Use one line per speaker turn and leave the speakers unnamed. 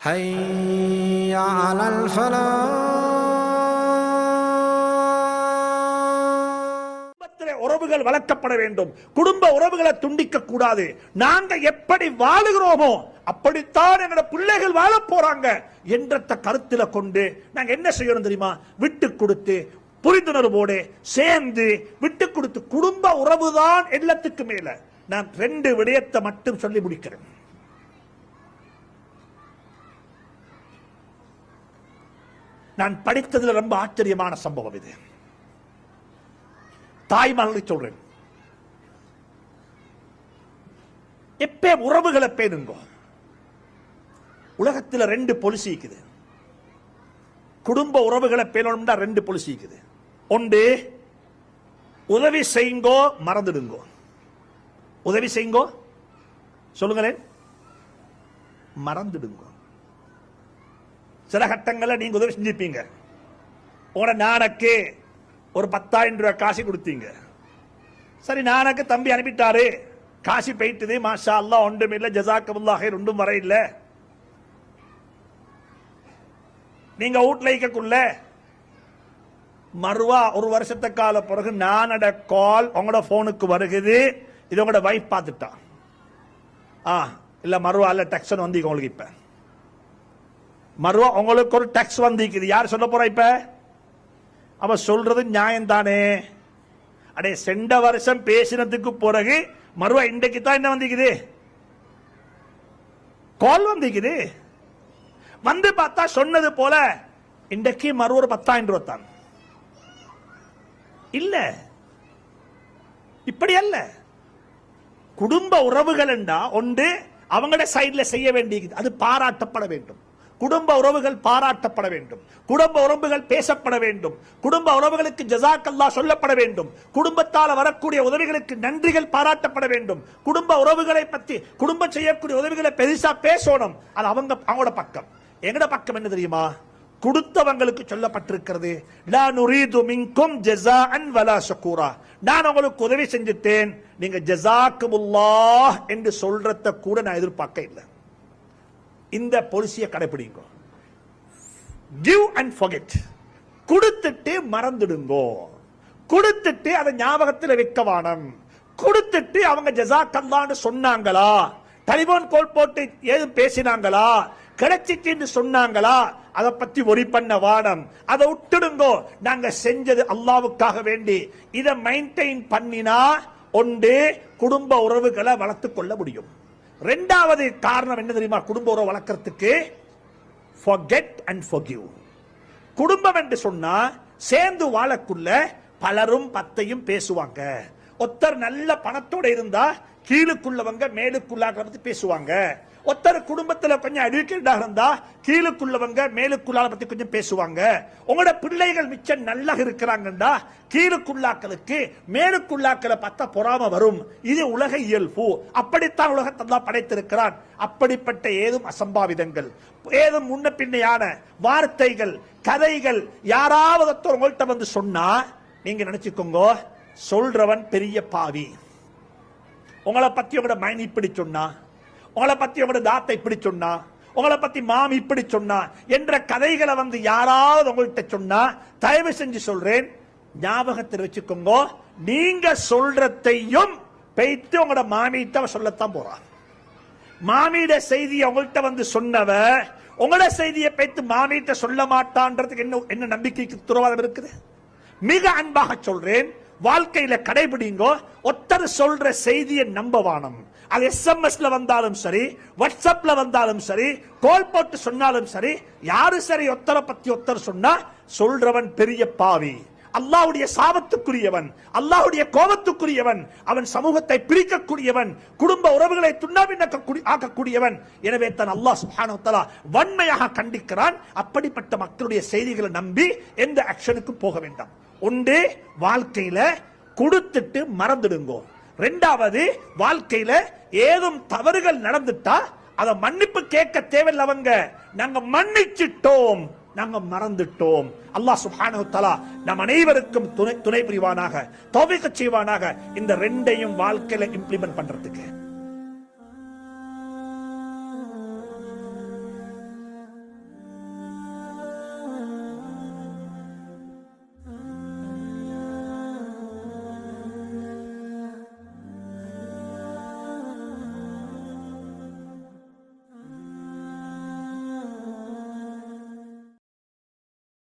حي على الفلاح
குடும்பத்திலே உறவுகள் வளர்க்கப்பட வேண்டும் குடும்ப உறவுகளை துண்டிக்க கூடாது நாங்க எப்படி வாழுகிறோமோ அப்படித்தான் எங்களோட பிள்ளைகள் வாழ போறாங்க என்ற கருத்துல கொண்டு நாங்க என்ன செய்யணும் தெரியுமா விட்டு கொடுத்து புரிந்துணர்வோடு சேர்ந்து விட்டு கொடுத்து குடும்ப உறவுதான் எல்லாத்துக்கு மேல நான் ரெண்டு விடயத்தை மட்டும் சொல்லி முடிக்கிறேன் நான் படித்ததுல ரொம்ப ஆச்சரியமான சம்பவம் இது. தாய்மார்களை சொல்றேன். எப்பே உறவுகளை பேணுங்க. உலகத்துல ரெண்டு பொலிசி இருக்குது. குடும்ப உறவுகளை பேணணும்னா ரெண்டு பொலிசி இருக்குது. ஒன்று உதவி செய்யுங்கோ மறந்துடுங்கோ. உதவி செய்யுங்கோ சொல்லுங்களேன். மறந்துடுங்க. சில கட்டங்களில் நீங்க உதவி செஞ்சிருப்பீங்க. உங்களோட நானக்கு ஒரு பத்தாயிரம் ரூபாய் காசு கொடுத்தீங்க. சரி நானக்கு தம்பி அனுப்பிட்டாரு. காசு போயிட்டுது. மாஷா அல்லா ஒன்றும் இல்லை. ஜசாக்கமுல்லாக ஒன்றும் வர இல்லை. நீங்க வீட்டில் இருக்கக்குள்ள மறுவா ஒரு வருஷத்த கால பிறகு நானோட கால் உங்களோட போனுக்கு வருகுது. இது உங்களோட வைஃப் பார்த்துட்டான் ஆ இல்லை மறுவா இல்லை டெக்ஷன் வந்து உங்களுக்கு இப்போ. மறுவா உங்களுக்கு ஒரு டெக்ஸ் வந்திருக்குது. யார் சொல்ல போறா இப்ப? அவ சொல்றது நியாயம் தானே அடே சென்ற வருஷம் பேசினதுக்கு பிறகு மறுவா இன்றைக்கு தான் என்ன வந்திருக்குது? கால் வந்திருக்குது. வந்து பார்த்தா சொன்னது போல இன்றைக்கு மறு ஒரு பத்தாயிரம் ரூபா தான். இல்ல. இப்படி அல்ல. குடும்ப உறவுகள் என்றா ஒன்று அவங்களோட சைடுல செய்ய வேண்டியது. அது பாராட்டப்பட வேண்டும். குடும்ப உறவுகள் பாராட்டப்பட வேண்டும். குடும்ப உறவுகள் பேசப்பட வேண்டும். குடும்ப உறவுகளுக்கு ஜசாக்கல்லா சொல்லப்பட வேண்டும். குடும்பத்தால் வரக்கூடிய உதவிகளுக்கு நன்றிகள் பாராட்டப்பட வேண்டும். குடும்ப உறவுகளை பத்தி குடும்பம் செய்யக்கூடிய உதவிகளை பெருசா பேசணும். அது அவங்க அவங்களோட பக்கம். எங்கட பக்கம் என்ன தெரியுமா? கொடுத்தவங்களுக்கு சொல்லப்பட்டிருக்கிறது லா நுரீது மின்கும் ஜஸாஅன் வலா ஷக்கூரா நான் உங்களுக்கு உதவி செஞ்சுட்டேன். நீங்க ஜஸாக்குமுல்லாஹ் என்று சொல்றத கூட நான் எதிர்பார்க்க இல்லை. இந்த பொலிசியை கடைபிடிங்க கிவ் அண்ட் forget. கொடுத்துட்டு மறந்துடுங்கோ. கொடுத்துட்டு அதை ஞாபகத்தில் வைக்க வானம். கொடுத்துட்டு அவங்க ஜசாக்கல்லான்னு சொன்னாங்களா? டெலிபோன் கோல் போட்டு ஏதும் பேசினாங்களா? கிடைச்சிட்டு சொன்னாங்களா? அதை பத்தி ஒரி பண்ண வானம். அதை விட்டுடுங்கோ. நாங்க செஞ்சது அல்லாவுக்காக வேண்டி. இதை மெயின்டைன் பண்ணினா ஒன்று குடும்ப உறவுகளை வளர்த்துக் கொள்ள முடியும். ரெண்டாவது காரணம் என்ன தெரியுமா? குடும்ப உறவு வளர்க்கறதுக்கு forget and forgive. குடும்பம் என்று சொன்னா சேர்ந்து வாழக்குள்ள பலரும் பத்தையும் பேசுவாங்க. ஒருத்தர் நல்ல பணத்தோட இருந்தா கீழுக்குள்ளவங்க மேலுக்குள்ளாக பேசுவாங்க. ஒருத்தர் குடும்பத்தில் கொஞ்சம் அடிக்கடா இருந்தா கீழுக்குள்ளவங்க மேலுக்குள்ளால பத்தி கொஞ்சம் பேசுவாங்க. உங்களோட பிள்ளைகள் மிச்சம் நல்லா இருக்கிறாங்கண்டா கீழுக்குள்ளாக்களுக்கு மேலுக்குள்ளாக்களை பார்த்தா பொறாம வரும். இது உலக இயல்பு. அப்படித்தான் உலகத்தல்லா படைத்திருக்கிறான். அப்படிப்பட்ட ஏதும் அசம்பாவிதங்கள். ஏதும் முன்ன பின்னையான வார்த்தைகள் கதைகள் யாராவது ஒருத்தர் உங்கள்கிட்ட வந்து சொன்னா நீங்க நினைச்சுக்கோங்க சொல்றவன் பெரிய பாவி. உங்களை பத்தி உங்களோட மைன் இப்படி சொன்னா உங்களை பத்தி உங்களோட தாத்தை இப்படி சொன்னா உங்களை பத்தி மாமி இப்படி சொன்னா என்ற கதைகளை வந்து யாராவது உங்கள்கிட்ட சொன்னா தயவு செஞ்சு சொல்றேன் ஞாபகத்தில் வச்சுக்கோங்க நீங்க சொல்றதையும் பெய்த்து உங்களோட மாமியிட்ட சொல்லத்தான் போறான். மாமியிட செய்தி உங்கள்கிட்ட வந்து சொன்னவ உங்களோட செய்தியை பெய்த்து மாமியிட்ட சொல்ல மாட்டான்றதுக்கு என்ன என்ன நம்பிக்கைக்கு துறவாதம் இருக்குது? மிக அன்பாக சொல்றேன் வாழ்க்கையில கடைபிடிங்கோ. ஒத்தர் சொல்ற செய்தியை நம்பவானம். அது எஸ்எம்எஸ்ல வந்தாலும் சரி வாட்ஸ்அப்ல வந்தாலும் சரி கோல் போட்டு சொன்னாலும் சரி யாரு சரி ஒத்தரை பத்தி ஒத்தர் சொன்னா? சொல்றவன் பெரிய பாவி. அல்லாஹ்வுடைய சாபத்துக்குரியவன் அல்லாவுடைய கோபத்துக்குரியவன் அவன் சமூகத்தை பிரிக்கக்கூடியவன் குடும்ப உறவுகளை துண்ணாவின் ஆக்கக்கூடியவன். எனவே தன் அல்லாஹ் சுப்ஹானஹு வன்மையாக கண்டிக்கிறான். அப்படிப்பட்ட மக்களுடைய செய்திகளை நம்பி எந்த ஆக்ஷனுக்கு போக வேண்டாம். ஒன்று வாழ்க்கையில கொடுத்துட்டு மறந்துடுங்கோ. ரெண்டாவது வாழ்க்கையில ஏதும் தவறுகள் நடந்துட்டா அதை மன்னிப்பு கேட்க தேவையில்லை அவங்க. நாங்க மன்னிச்சிட்டோம். நாங்க மறந்துட்டோம். அல்லாஹ் சுப்ஹானஹு தலா தஆலா நம் அனைவருக்கும் துணை துணை புரிவானாக தௌஃபீக் செய்வானாக. இந்த ரெண்டையும் வாழ்க்கையில இம்ப்ளிமெண்ட் பண்றதுக்கு.